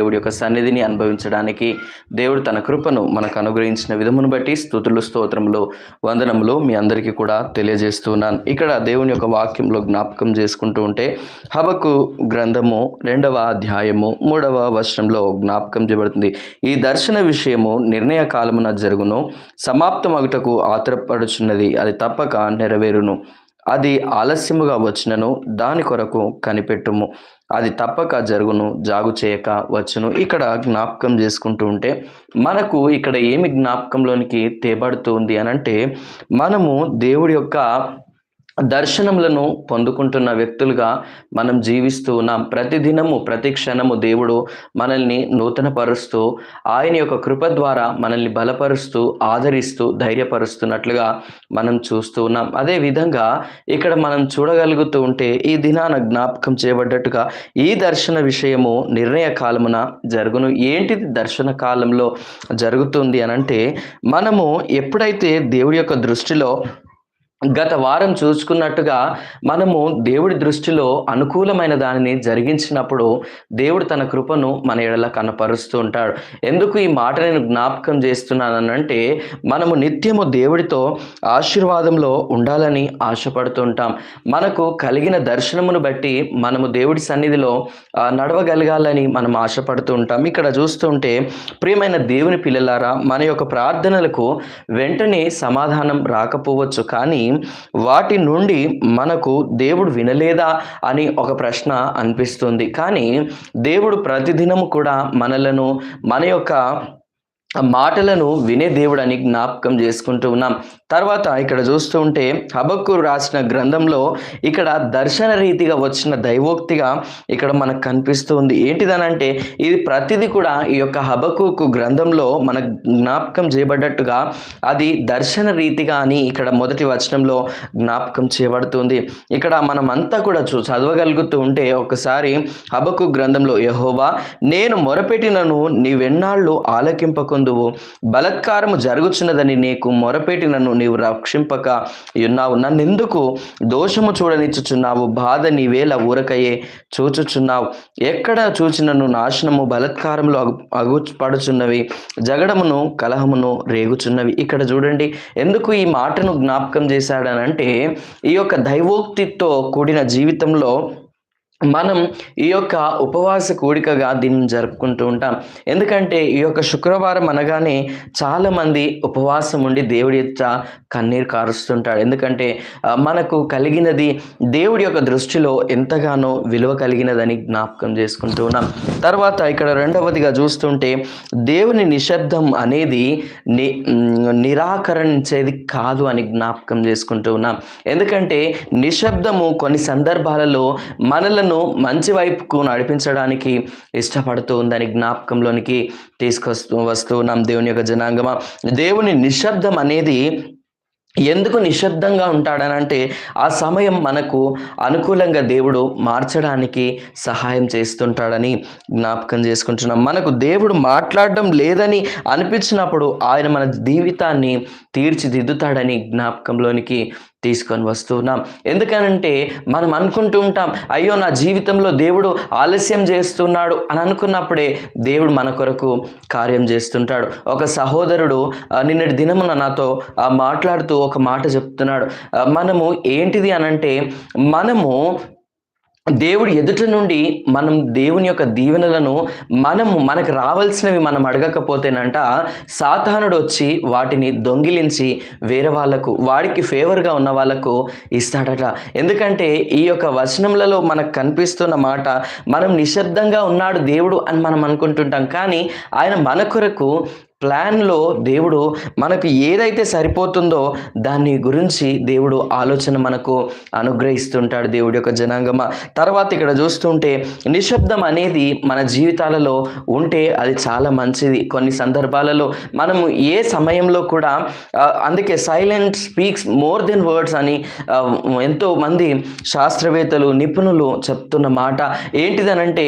దేవుడి యొక్క సన్నిధిని అనుభవించడానికి దేవుడు తన కృపను మనకు అనుగ్రహించిన విధమును బట్టి స్థుతులు స్తోత్రములు వందనములు మీ అందరికీ కూడా తెలియజేస్తున్నాను. ఇక్కడ దేవుని యొక్క వాక్యంలో జ్ఞాపకం చేసుకుంటూ ఉంటే హబకు గ్రంథము రెండవ అధ్యాయము మూడవ వర్షంలో జ్ఞాపకం చేయబడుతుంది. ఈ దర్శన విషయము నిర్ణయ కాలమున జరుగును సమాప్తమగుటకు ఆతరపడుచున్నది అది తప్పక నెరవేరును. అది ఆలస్యముగా వచ్చినను దాని కొరకు కనిపెట్టుము. అది తప్పక జరుగును జాగు చేయక వచ్చును. ఇక్కడ జ్ఞాపకం చేసుకుంటూ ఉంటే మనకు ఇక్కడ ఏమి జ్ఞాపకంలోనికి తేబడుతుంది అని అంటే మనము దేవుడి యొక్క దర్శనములను పొందుకుంటున్న వ్యక్తులుగా మనం జీవిస్తూ ఉన్నాం. ప్రతిదినము ప్రతి క్షణము దేవుడు మనల్ని నూతనపరుస్తూ ఆయన యొక్క కృప ద్వారా మనల్ని బలపరుస్తూ ఆదరిస్తూ ధైర్యపరుస్తున్నట్లుగా మనం చూస్తూ ఉన్నాం. అదే విధంగా ఇక్కడ మనం చూడగలుగుతూ ఉంటే ఈ దినాన జ్ఞాపకం చేయబడ్డట్టుగా ఈ దర్శన విషయము నిర్ణయ కాలమున జరుగును. ఏంటిది దర్శన కాలంలో జరుగుతుంది అనంటే మనము ఎప్పుడైతే దేవుడి యొక్క దృష్టిలో గత వారం చూసుకున్నట్టుగా మనము దేవుడి దృష్టిలో అనుకూలమైన దానిని జరిగించినప్పుడు దేవుడు తన కృపను మన ఎడల కనపరుస్తూ ఉంటాడు. ఎందుకు ఈ మాట నేను జ్ఞాపకం చేస్తున్నానంటే మనము నిత్యము దేవుడితో ఆశీర్వాదంలో ఉండాలని ఆశపడుతూ ఉంటాం. మనకు కలిగిన దర్శనమును బట్టి మనము దేవుడి సన్నిధిలో నడవగలగాలని మనం ఆశపడుతూ ఉంటాం. ఇక్కడ చూస్తుంటే ప్రియమైన దేవుని పిల్లలారా మన యొక్క ప్రార్థనలకు వెంటనే సమాధానం రాకపోవచ్చు. కానీ వాటి నుండి మనకు దేవుడు వినలేదా అని ఒక ప్రశ్న అనిపిస్తుంది. కానీ దేవుడు ప్రతిదినము కూడా మనలను మన యొక్క మాటలను వినే దేవుడు అని జ్ఞాపకం చేసుకుంటూ ఉన్నాం. తర్వాత ఇక్కడ చూస్తూ ఉంటే హబక్కు రాసిన గ్రంథంలో ఇక్కడ దర్శన రీతిగా వచ్చిన దైవోక్తిగా ఇక్కడ మనకు కనిపిస్తూ ఉంది. ఏంటిదనంటే ఇది ప్రతిదీ కూడా ఈ యొక్క హబకుకు గ్రంథంలో మన జ్ఞాపకం చేయబడ్డట్టుగా అది దర్శన రీతిగా అని ఇక్కడ మొదటి వచనంలో జ్ఞాపకం చేయబడుతుంది. ఇక్కడ మనం అంతా కూడా చూ చదవగలుగుతూ ఉంటే ఒకసారి హబకు గ్రంథంలో యహోవా నేను మొరపెట్టినను నీవెన్నాళ్ళు పొందువు బలత్కారము జరుగుచున్నదని నీకు మొరపెట్టినను నీవు రక్షింపక ఉన్నావు. నన్నెందుకు దోషము చూడనిచ్చుచున్నావు? బాధ నీవేళ ఊరకయే చూచుచున్నావు. ఎక్కడ చూచినను నాశనము? బలత్కారములు అగు అగుపడుచున్నవి. జగడమును కలహమును రేగుచున్నవి. ఇక్కడ చూడండి ఎందుకు ఈ మాటను జ్ఞాపకం చేశాడనంటే ఈ యొక్క దైవోక్తితో కూడిన జీవితంలో మనం ఈ యొక్క ఉపవాస కూడికగా దీన్ని జరుపుకుంటూ ఉంటాం. ఎందుకంటే ఈ యొక్క శుక్రవారం అనగానే చాలామంది ఉపవాసం ఉండి దేవుడి యొక్క కన్నీరు కారుస్తుంటాడు ఎందుకంటే మనకు కలిగినది దేవుడి యొక్క దృష్టిలో ఎంతగానో విలువ కలిగినదని జ్ఞాపకం చేసుకుంటూ ఉన్నాం. తర్వాత ఇక్కడ రెండవదిగా చూస్తుంటే దేవుని నిశ్శబ్దం అనేది ని నిరాకరించేది కాదు అని జ్ఞాపకం చేసుకుంటూ ఉన్నాం. ఎందుకంటే నిశ్శబ్దము కొన్ని సందర్భాలలో మనలను మంచి వైపుకు నడిపించడానికి ఇష్టపడుతూ ఉందని జ్ఞాపకంలోనికి తీసుకొస్తూ వస్తూ ఉన్నాం దేవుని యొక్క జనాంగమా. దేవుని నిశ్శబ్దం అనేది ఎందుకు నిశ్శబ్దంగా ఉంటాడనంటే ఆ సమయం మనకు అనుకూలంగా దేవుడు మార్చడానికి సహాయం చేస్తుంటాడని జ్ఞాపకం చేసుకుంటున్నాం. మనకు దేవుడు మాట్లాడడం లేదని అనిపించినప్పుడు ఆయన మన జీవితాన్ని తీర్చిదిద్దుతాడని జ్ఞాపకంలోనికి తీసుకొని వస్తున్నాం ఎందుకనంటే మనం అనుకుంటూ ఉంటాం అయ్యో నా జీవితంలో దేవుడు ఆలస్యం చేస్తున్నాడు అని అనుకున్నప్పుడే దేవుడు మన కొరకు కార్యం చేస్తుంటాడు. ఒక సహోదరుడు నిన్నటి దినమున నాతో మాట్లాడుతూ ఒక మాట చెప్తున్నాడు. మనము ఏంటిది అనంటే మనము దేవుడు ఎదుట నుండి మనం దేవుని యొక్క దీవెనలను మనము మనకు రావాల్సినవి మనం అడగకపోతేనంట సాతానుడు వచ్చి వాటిని దొంగిలించి వేరే వాళ్ళకు వాడికి ఫేవర్గా ఉన్న వాళ్ళకు ఇస్తాడట. ఎందుకంటే ఈ యొక్క వచనములలో మనకు కనిపిస్తున్న మాట మనం నిశ్శబ్దంగా ఉన్నాడు దేవుడు అని మనం అనుకుంటుంటాం. కానీ ఆయన మన కొరకు ప్లాన్లో దేవుడు మనకు ఏదైతే సరిపోతుందో దాని గురించి దేవుడు ఆలోచన మనకు అనుగ్రహిస్తుంటాడు దేవుడి యొక్క జనాంగమ. తర్వాత ఇక్కడ చూస్తుంటే నిశ్శబ్దం అనేది మన జీవితాలలో ఉంటే అది చాలా మంచిది. కొన్ని సందర్భాలలో మనము ఏ సమయంలో కూడా అందుకే silent speaks more than words అని ఎంతో మంది శాస్త్రవేత్తలు నిపుణులు చెప్తున్న మాట. ఏంటిదనంటే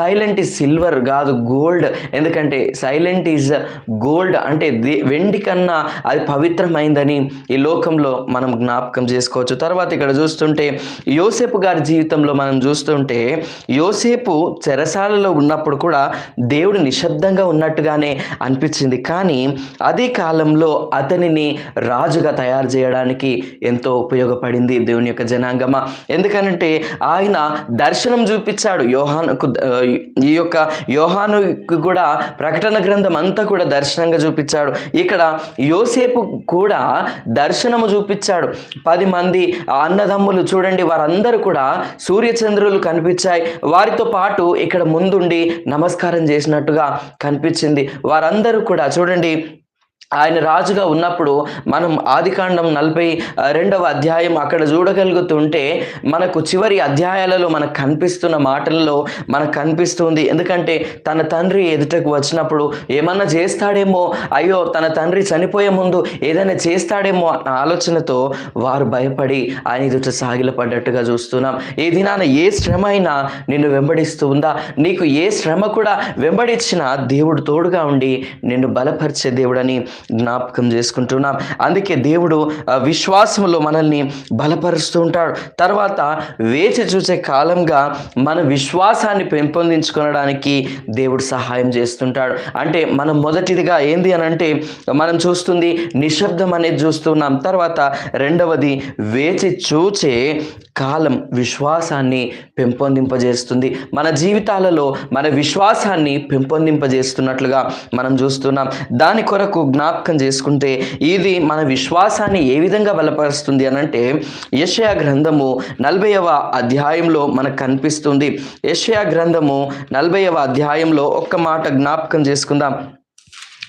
సైలెంట్ ఈజ్ సిల్వర్ కాదు గోల్డ్ ఎందుకంటే సైలెంట్ ఈజ్ గోల్డ్ అంటే దే- వెండి కన్నా అది పవిత్రమైందని ఈ లోకంలో మనం జ్ఞాపకం చేసుకోవచ్చు. తర్వాత ఇక్కడ చూస్తుంటే యోసేపు గారి జీవితంలో మనం చూస్తుంటే యోసేపు చెరసాలలో ఉన్నప్పుడు కూడా దేవుడు నిశ్శబ్దంగా ఉన్నట్టుగానే అనిపించింది. కానీ అదే కాలంలో అతనిని రాజుగా తయారు చేయడానికి ఎంతో ఉపయోగపడింది దేవుని యొక్క జనాంగమ. ఎందుకనంటే ఆయన దర్శనం చూపించాడు. యోహానుకు ఈ యొక్క యోహానుకు కూడా ప్రకటన గ్రంథం అంతా కూడా దర్శనంగా చూపించాడు. ఇక్కడ యోసేపు కూడా దర్శనము చూపించాడు. పది మంది అన్నదమ్ములు చూడండి వారందరూ కూడా సూర్యచంద్రులు కనిపించాయి. వారితో పాటు ఇక్కడ ముందుండి నమస్కారం చేసినట్టుగా కనిపించింది. వారందరూ కూడా చూడండి ఆయన రాజుగా ఉన్నప్పుడు మనం ఆదికాండం నలభై రెండవ అధ్యాయం అక్కడ చూడగలుగుతుంటే మనకు చివరి అధ్యాయాలలో మనకు కనిపిస్తున్న మాటల్లో మనకు కనిపిస్తుంది. ఎందుకంటే తన తండ్రి ఎదుటకు వచ్చినప్పుడు ఏమన్నా చేస్తాడేమో? అయ్యో తన తండ్రి చనిపోయే ముందు ఏదైనా చేస్తాడేమో అన్న ఆలోచనతో వారు భయపడి ఆయన ఎదుట సాగిలపడ్డట్టుగా చూస్తున్నాం. ఏ దినాన ఏ శ్రమ అయినా నిన్ను వెంబడిస్తూ ఉందా? నీకు ఏ శ్రమ కూడా వెంబడించినా దేవుడు తోడుగా ఉండి నిన్ను బలపరిచే దేవుడని జ్ఞాపకం చేసుకుంటున్నాం. అందుకే దేవుడు విశ్వాసంలో మనల్ని బలపరుస్తూ ఉంటాడు. తర్వాత వేచి చూసే కాలంగా మన విశ్వాసాన్ని పెంపొందించుకోవడానికి దేవుడు సహాయం చేస్తుంటాడు. అంటే మనం మొదటిదిగా ఏంది అని అంటే మనం చూస్తుంది నిశ్శబ్దం అనేది చూస్తున్నాం తర్వాత రెండవది వేచి చూచే కాలం విశ్వాసాన్ని పెంపొందింపజేస్తుంది. మన జీవితాలలో మన విశ్వాసాన్ని పెంపొందింపజేస్తున్నట్లుగా మనం చూస్తున్నాం. దాని కొరకు జ్ఞాపకం చేసుకుంటే ఇది మన విశ్వాసాన్ని ఏ విధంగా బలపరుస్తుంది అని అంటే యషయా గ్రంథము నలభైవ అధ్యాయంలో మనకు కనిపిస్తుంది. యషయా గ్రంథము నలభైవ అధ్యాయంలో ఒక్క మాట జ్ఞాపకం చేసుకుందాం.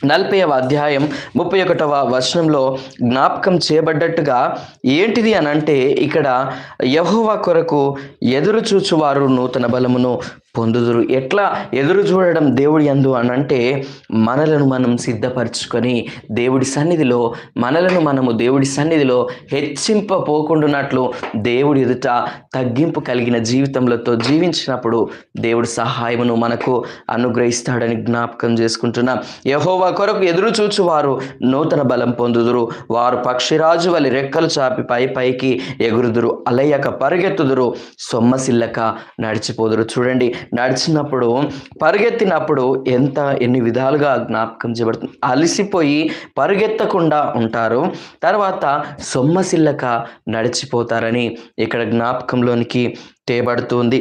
నలభైవ అధ్యాయం ముప్పై ఒకటవ వచనంలో జ్ఞాపకం చేయబడ్డట్టుగా ఏంటిది అని అంటే ఇక్కడ యహోవా కొరకు ఎదురు చూచువారు నూతన బలమును పొందుదురు. ఎట్లా ఎదురు చూడడం దేవుడి అందు అని అంటే మనలను మనం సిద్ధపరచుకొని దేవుడి సన్నిధిలో మనలను మనము దేవుడి సన్నిధిలో హెచ్చింపపోకుండానట్లు దేవుడి ఎదుట తగ్గింపు కలిగిన జీవితంలో జీవించినప్పుడు దేవుడి సహాయమును మనకు అనుగ్రహిస్తాడని జ్ఞాపకం చేసుకుంటున్నాం. యహోవా కొరకు ఎదురు చూచువారు నూతన బలం పొందుదురు. వారు పక్షిరాజు వలి రెక్కలు చాపి పై పైకి ఎగురుదురు. అలయ్యక పరిగెత్తుదురు. సొమ్మసిల్లక నడిచిపోదురు. చూడండి నడిచినప్పుడు పరిగెత్తినప్పుడు ఎంత ఎన్ని విధాలుగా జ్ఞాపకం చేయబడుతుంది. అలసిపోయి పరిగెత్తకుండా ఉంటారు. తర్వాత సొమ్మసిల్లక నడిచిపోతారని ఇక్కడ జ్ఞాపకంలోనికి తేబడుతుంది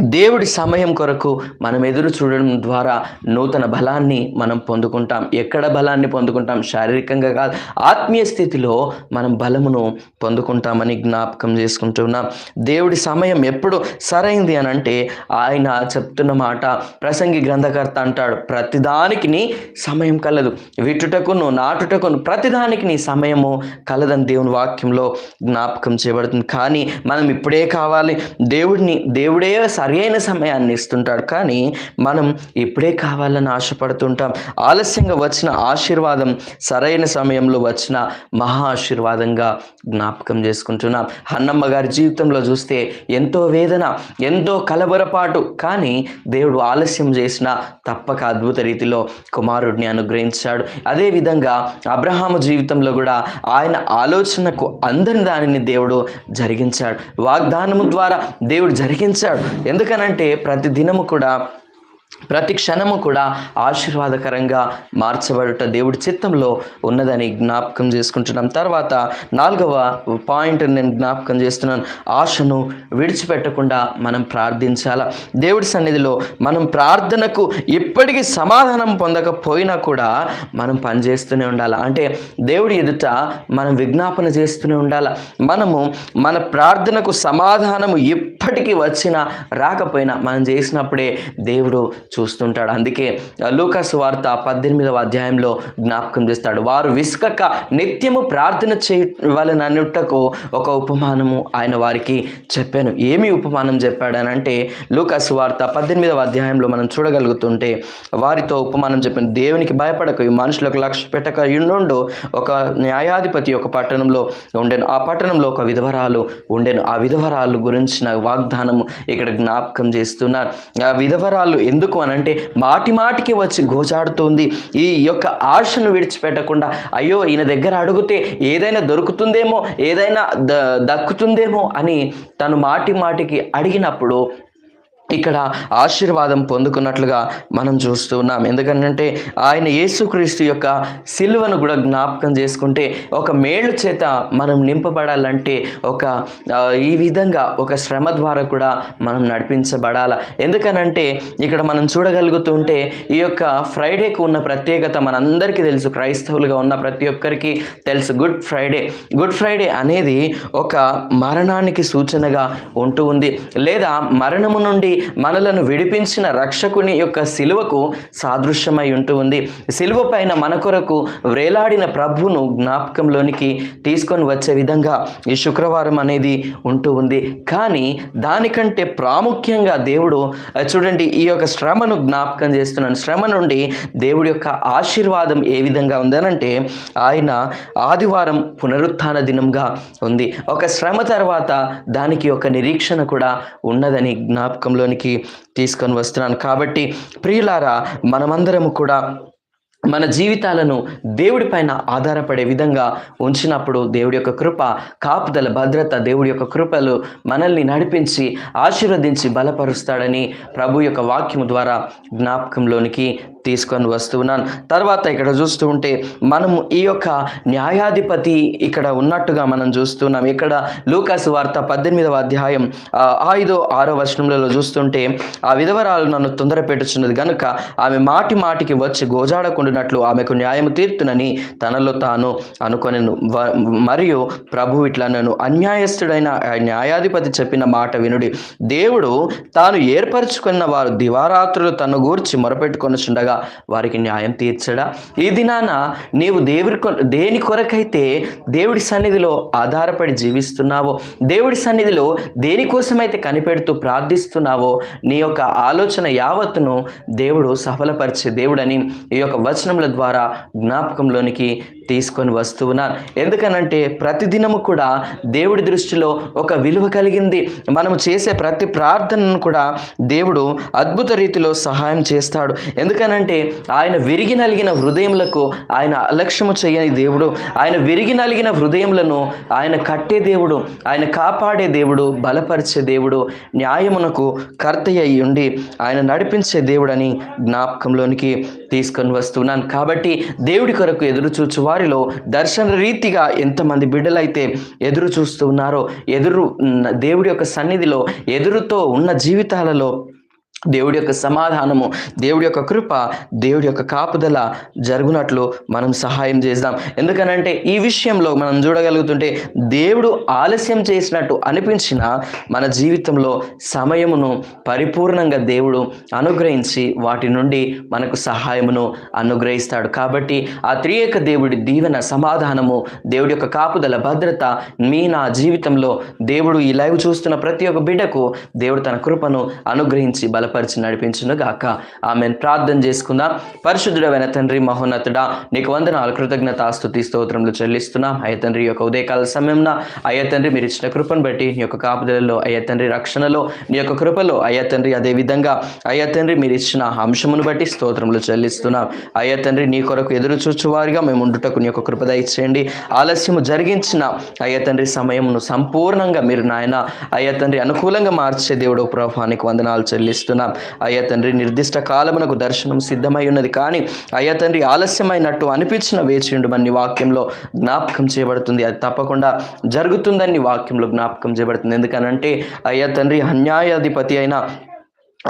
దేవుడి సమయం కొరకు మనం ఎదురు చూడడం ద్వారా నూతన బలాన్ని మనం పొందుకుంటాం. ఎక్కడ బలాన్ని పొందుకుంటాం? శారీరకంగా కాదు ఆత్మీయ స్థితిలో మనం బలమును పొందుకుంటామని జ్ఞాపకం చేసుకుంటున్నాం దేవుడి సమయం ఎప్పుడు సరైంది అని అంటే ఆయన చెప్తున్న మాట ప్రసంగి గ్రంథకర్త అంటాడు ప్రతిదానికి నీ సమయం కలదు. విటుటకును నాటుటకును ప్రతిదానికి నీ సమయము కలదని దేవుని వాక్యంలో జ్ఞాపకం చేయబడుతుంది. కానీ మనం ఇప్పుడే కావాలి. దేవుడిని దేవుడే సరైన సమయాన్ని ఇస్తుంటాడు. కానీ మనం ఇప్పుడే కావాలని ఆశపడుతుంటాం. ఆలస్యంగా వచ్చిన ఆశీర్వాదం సరైన సమయంలో వచ్చిన మహా ఆశీర్వాదంగా జ్ఞాపకం చేసుకుంటున్నాం. హన్నమ్మ గారి జీవితంలో చూస్తే ఎంతో వేదన ఎంతో కలబరపాటు కానీ దేవుడు ఆలస్యం చేసిన తప్పక అద్భుత రీతిలో కుమారుడిని అనుగ్రహించాడు. అదేవిధంగా అబ్రహాము జీవితంలో కూడా ఆయన ఆలోచనకు అందని దానిని దేవుడు జరిగించాడు. వాగ్దానము ద్వారా దేవుడు జరిగించాడు. ఎందుకనంటే ప్రతి దినము కూడా ప్రతి క్షణము కూడా ఆశీర్వాదకరంగా మార్చబడుట దేవుడి చిత్తంలో ఉన్నదని జ్ఞాపకం చేసుకుంటున్నాం. తర్వాత నాలుగవ పాయింట్ నేను జ్ఞాపకం చేస్తున్నాను. ఆశను విడిచిపెట్టకుండా మనం ప్రార్థించాలా. దేవుడి సన్నిధిలో మనం ప్రార్థనకు ఇప్పటికీ సమాధానం పొందకపోయినా కూడా మనం పనిచేస్తూనే ఉండాలి. అంటే దేవుడి ఎదుట మనం విజ్ఞాపన చేస్తూనే ఉండాలి. మనము మన ప్రార్థనకు సమాధానము ఇప్పటికీ వచ్చినా రాకపోయినా మనం చేసినప్పుడే దేవుడు చూస్తుంటాడు. అందుకే లూకాస్ వార్త పద్దెనిమిదవ అధ్యాయంలో జ్ఞాపకం చేస్తాడు. వారు విసుకక నిత్యము ప్రార్థన చేయవలననుటకు ఒక ఉపమానము ఆయన వారికి చెప్పాను. ఏమి ఉపమానం చెప్పాడనంటే లూకాస్ వార్త పద్దెనిమిదవ అధ్యాయంలో మనం చూడగలుగుతుంటే వారితో ఉపమానం చెప్పాను. దేవునికి భయపడక మనుషులకు లక్ష్య పెట్టక ఉండు ఒక న్యాయాధిపతి ఒక పట్టణంలో ఉండెను. ఆ పట్టణంలో ఒక విధవరాలు ఉండెను. ఆ విధవరాలు గురించిన వాగ్దానము ఇక్కడ జ్ఞాపకం చేస్తున్నారు. ఆ విధవరాలు ఎందుకు ఎందుకు అని అంటే మాటి మాటికి వచ్చి గోచాడుతుంది ఈ యొక్క ఆశను విడిచిపెట్టకుండా అయ్యో ఈయన దగ్గర అడిగితే ఏదైనా దొరుకుతుందేమో ఏదైనా ద దక్కుతుందేమో అని తను మాటి మాటికి అడిగినప్పుడు ఇక్కడ ఆశీర్వాదం పొందుకున్నట్లుగా మనం చూస్తూ ఉన్నాం. ఎందుకంటే ఆయన యేసుక్రీస్తు యొక్క సిలువను కూడా జ్ఞాపకం చేసుకుంటే ఒక మేలు చేత మనం నింపబడాలంటే ఒక ఈ విధంగా ఒక శ్రమ ద్వారా కూడా మనం నడిపించబడాల. ఎందుకనంటే ఇక్కడ మనం చూడగలుగుతుంటే ఈ యొక్క ఫ్రైడేకు ఉన్న ప్రత్యేకత మనందరికీ తెలుసు. క్రైస్తవులుగా ఉన్న ప్రతి ఒక్కరికి తెలుసు. Good Friday. గుడ్ ఫ్రైడే అనేది ఒక మరణానికి సూచనగా ఉంటూ ఉంది. లేదా మరణము నుండి మనలను విడిపించిన రక్షకుని యొక్క సిలువకు సాదృశ్యమై ఉంటూ ఉంది. సిలువ పైన మన కొరకు వేలాడిన ప్రభువును జ్ఞాపకంలోనికి తీసుకొని వచ్చే విధంగా ఈ శుక్రవారం అనేది ఉంటూ ఉంది. కానీ దానికంటే ప్రాముఖ్యంగా దేవుడు చూడండి ఈ యొక్క శ్రమను జ్ఞాపకం చేస్తున్నాను. శ్రమ నుండి దేవుడి యొక్క ఆశీర్వాదం ఏ విధంగా ఉందనంటే ఆయన ఆదివారం పునరుత్థాన దినంగా ఉంది. ఒక శ్రమ తర్వాత దానికి ఒక నిరీక్షణ కూడా ఉన్నదని జ్ఞాపకంలో జ్ఞాపకంలోనికి తీసుకొని వస్తున్నాను. కాబట్టి ప్రియులారా మనమందరము కూడా మన జీవితాలను దేవుడి పైన ఆధారపడే విధంగా ఉంచినప్పుడు దేవుడి యొక్క కృప కాపుదల భద్రత దేవుడి యొక్క కృపలు మనల్ని నడిపించి ఆశీర్వదించి బలపరుస్తాడని ప్రభు యొక్క వాక్యము ద్వారా జ్ఞాపకంలోనికి తీసుకొని వస్తున్నాను. తర్వాత ఇక్కడ చూస్తూ ఉంటే మనము ఈ యొక్క న్యాయాధిపతి ఇక్కడ ఉన్నట్టుగా మనం చూస్తున్నాం. ఇక్కడ లూకాసు వార్త పద్దెనిమిదవ అధ్యాయం ఐదో ఆరో వచనంలో చూస్తుంటే ఆ విధవరాలు నన్ను తొందర పెట్టుచున్నది గనుక ఆమె మాటి మాటికి వచ్చి గోజాడకుండినట్లు ఆమెకు న్యాయం తీర్తునని తనలో తాను అనుకొనెను. మరియు ప్రభు ఇట్లా నన్ను అన్యాయస్తుడైన ఆ న్యాయాధిపతి చెప్పిన మాట వినుడి. దేవుడు తాను ఏర్పరచుకున్న వారు దివారాత్రులు తను గూర్చి మొరపెట్టుకొనుచుండగా వారికి న్యాయం తీర్చడా? ఈ దినాన నీవు దేవుడి కొ- దేని కొరకైతే దేవుడి సన్నిధిలో ఆధారపడి జీవిస్తున్నావో దేవుడి సన్నిధిలో దేనికోసమైతే కనిపెడుతూ ప్రార్థిస్తున్నావో నీ యొక్క ఆలోచన యావత్తును దేవుడు సఫలపరిచే దేవుడని ఈ యొక్క వచనముల ద్వారా జ్ఞాపకంలోనికి తీసుకొని వస్తూ ఎందుకనంటే ప్రతిదినము కూడా దేవుడి దృష్టిలో ఒక విలువ కలిగింది. మనము చేసే ప్రతి ప్రార్థనను కూడా దేవుడు అద్భుత రీతిలో సహాయం చేస్తాడు. ఎందుకనంటే ఆయన విరిగి నలిగిన హృదయములకు ఆయన అలక్ష్యము చేయని దేవుడు. ఆయన విరిగి నలిగిన హృదయములను ఆయన కట్టే దేవుడు. ఆయన కాపాడే దేవుడు బలపరిచే దేవుడు న్యాయమునకు కర్త అయి ఉండి ఆయన నడిపించే దేవుడని జ్ఞాపకంలోనికి తీసుకొని వస్తున్నాను. కాబట్టి దేవుడి కొరకు ఎదురు చూచు వారిలో దర్శన రీతిగా ఎంతమంది బిడ్డలైతే ఎదురు చూస్తూ ఉన్నారో ఎదురు దేవుడి యొక్క సన్నిధిలో ఎదురుతో ఉన్న జీవితాలలో దేవుడి యొక్క సమాధానము దేవుడి యొక్క కృప దేవుడి యొక్క కాపుదల జరుగునట్లు మనం సహాయం చేద్దాం ఎందుకనంటే ఈ విషయంలో మనం చూడగలుగుతుంటే దేవుడు ఆలస్యం చేసినట్టు అనిపించిన మన జీవితంలో సమయమును పరిపూర్ణంగా దేవుడు అనుగ్రహించి వాటి నుండి మనకు సహాయమును అనుగ్రహిస్తాడు. కాబట్టి ఆ త్రియేక దేవుడి దీవెన సమాధానము దేవుడి యొక్క కాపుదల భద్రత మీ నా జీవితంలో దేవుడు ఈ లైవ్ చూస్తున్న ప్రతి ఒక్క బిడ్డకు దేవుడు తన కృపను అనుగ్రహించి పరిచి నడిపించును గాక. ఆమె ప్రార్థన చేసుకుందాం. పరిశుద్ధుడమైన తండ్రి మహోన్నతుడా నీకు వందనాలు కృతజ్ఞత స్థుతి స్తోత్రములు చెల్లిస్తున్నాం. అయ్య తండ్రి యొక్క ఉదయకాల సమయంన అయ్య తండ్రి మీరు ఇచ్చిన కృపను బట్టి నీ యొక్క కాపుదలలో అయ్య తండ్రి రక్షణలో నీ యొక్క కృపలో అయ్య తండ్రి అదే విధంగా అయ్య తండ్రి మీరు ఇచ్చిన అంశమును బట్టి స్తోత్రములు చెల్లిస్తున్నాం. అయ్య తండ్రి నీ కొరకు ఎదురు చూచువారిగా మేము ఉండుటకు నీ యొక్క కృపద ఇచ్చేయండి ఆలస్యము జరిగించిన అయ్య తండ్రి సమయమును సంపూర్ణంగా మీరు నాయన అయ్య తండ్రి అనుకూలంగా మార్చే దేవుడు ప్రభానికి వందనాలు చెల్లిస్తున్నాం. అయ్య తండ్రి నిర్దిష్ట కాలమునకు దర్శనం సిద్ధమై ఉన్నది కానీ అయ్య తండ్రి ఆలస్యమైనట్టు అనిపించిన వేచిండుమని వాక్యంలో జ్ఞాపకం చేయబడుతుంది. అది తప్పకుండా జరుగుతుందని వాక్యంలో జ్ఞాపకం చేయబడుతుంది. ఎందుకనంటే అయ్య తండ్రి అన్యాయాధిపతి అయిన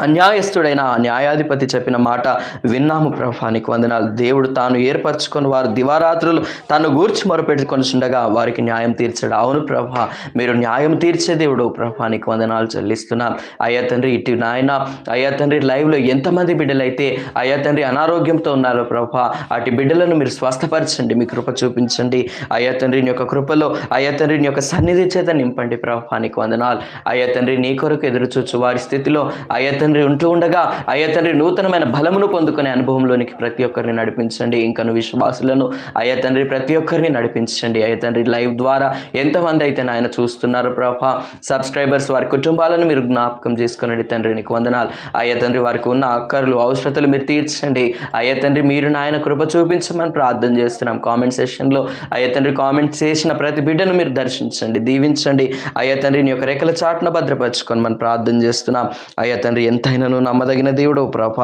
అన్యాయస్తుడైన ఆ న్యాయాధిపతి చెప్పిన మాట విన్నాము ప్రభానికి వందనాలు. దేవుడు తాను ఏర్పరచుకొని వారు దివారాత్రులు తను గూర్చి మొరపెట్టుకొనిచుండగా వారికి న్యాయం తీర్చాడు? అవును ప్రభా మీరు న్యాయం తీర్చే దేవుడు ప్రభానికి వందనాలు చెల్లిస్తున్నాం. అయ్యా తండ్రి ఇటు నాయన అయ్యా తండ్రి లైవ్లో ఎంతమంది బిడ్డలైతే అయ్యా తండ్రి అనారోగ్యంతో ఉన్నారో ప్రభా అటు బిడ్డలను మీరు స్వస్థపరచండి మీ కృప చూపించండి. అయ్యా తండ్రి నీ యొక్క కృపలో అయ్యా తండ్రి నీ యొక్క సన్నిధి చేత నింపండి ప్రభానికి వందనాలు. అయ్యా తండ్రి నీ కొరకు ఎదురు చూచు వారి స్థితిలో అయ్యా తండ్రి ఉంటూ ఉండగా అయ్యా తండ్రి నూతనమైన బలమును పొందుకునే అనుభవంలోనికి ప్రతి ఒక్కరిని నడిపించండి. ఇంకను విశ్వాసులను అయ్యా తండ్రి ప్రతి ఒక్కరిని నడిపించండి. అయ్యా తండ్రి లైవ్ ద్వారా ఎంతమంది అయితే నాయన చూస్తున్నారు ప్రభా సబ్స్క్రైబర్స్ వారి కుటుంబాలను మీరు జ్ఞాపకం చేసుకునండి తండ్రి. నీకు వందనాలు. అయ్యా తండ్రి వారికి ఉన్న అక్కర్లు అవసరతలు మీరు తీర్చండి. అయ్యా తండ్రి మీరు నాయన కృప చూపించమని ప్రార్థన చేస్తున్నాం. కామెంట్ సెషన్లో అయ్యా తండ్రి కామెంట్ చేసిన ప్రతి బిడ్డను మీరు దర్శించండి దీవించండి. అయ్యా తండ్రి నీ యొక్క రెక్కల చాటున భద్రపరచుకొని మనం ప్రార్థన చేస్తున్నాం. అయ్యా తండ్రి ఎంతైనాను నమ్మదగిన దేవుడు ప్రభ.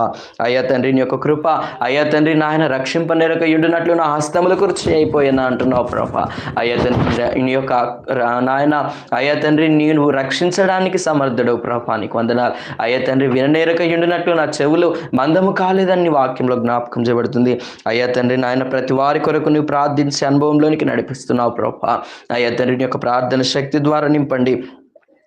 అయ్యా తండ్రి నీ యొక్క కృప అయ్యా తండ్రి నాయన రక్షింప నెరక ఉండినట్లు నా హస్తముల కుర్చి అయిపోయినా అంటున్నావు ప్రభ. అయ్యా తండ్రి నీ యొక్క నాయన అయ్యా తండ్రి నేను రక్షించడానికి సమర్థుడు ప్రభా నీకు వందనాలు. అయ్యా తండ్రి విననేరక ఉండినట్లు నా చెవులు మందము కాలేదని వాక్యంలో జ్ఞాపకం చేయబడుతుంది. అయ్యా తండ్రి నాయన ప్రతి వారి కొరకు నువ్వు ప్రార్థించే అనుభవంలోనికి నడిపిస్తున్నావు ప్రభా. అయ్యా తండ్రి నీ యొక్క ప్రార్థన శక్తి ద్వారా నింపండి.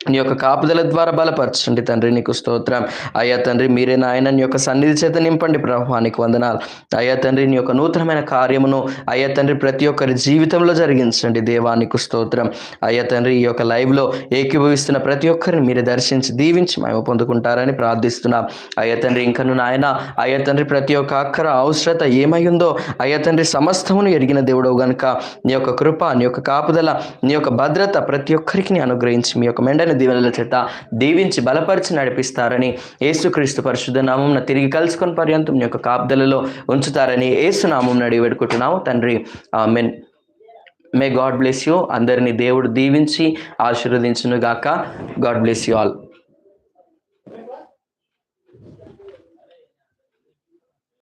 నీ యొక్క కాపుదల ద్వారా బలపరచండి తండ్రి. నీకు స్తోత్రం. అయ్యా తండ్రి మీరే నాయన నీ యొక్క సన్నిధి చేత నింపండి ప్రభా నీకు వందనాలు. అయ్యా తండ్రి నీ యొక్క నూతనమైన కార్యమును అయ్యా తండ్రి ప్రతి ఒక్కరి జీవితంలో జరిగించండి. దేవా నీకు స్తోత్రం. అయ్యా తండ్రి ఈ యొక్క లైవ్లో ఏకీభవిస్తున్న ప్రతి ఒక్కరిని మీరు దర్శించి దీవించి మేము పొందుకుంటారని ప్రార్థిస్తున్నాం. అయ్యా తండ్రి ఇంకను నాయన అయ్యా తండ్రి ప్రతి ఒక్క అక్కర అవసరత ఏమై ఉందో అయ్యా తండ్రి సమస్తమును ఎరిగిన దేవుడవు గనుక నీ యొక్క కృప నీ యొక్క కాపుదల నీ యొక్క భద్రత ప్రతి ఒక్కరికి అనుగ్రహించి మీ యొక్క మెండని దీవెనల చేత దీవించి బలపరిచి నడిపిస్తారని ఏసుక్రీస్తు పరిశుద్ధ నామం తిరిగి కలుసుకొని పర్యంతం యొక్క కాపుదలలో ఉంచుతారని ఏసునామం నామం అడిగి పెట్టుకుంటున్నాము తండ్రి మెన్ మే గాడ్ బ్లెస్ యూ. అందరినీ దేవుడు దీవించి ఆశీర్వదించును గాక గాడ్ బ్లెస్ యూ ఆల్.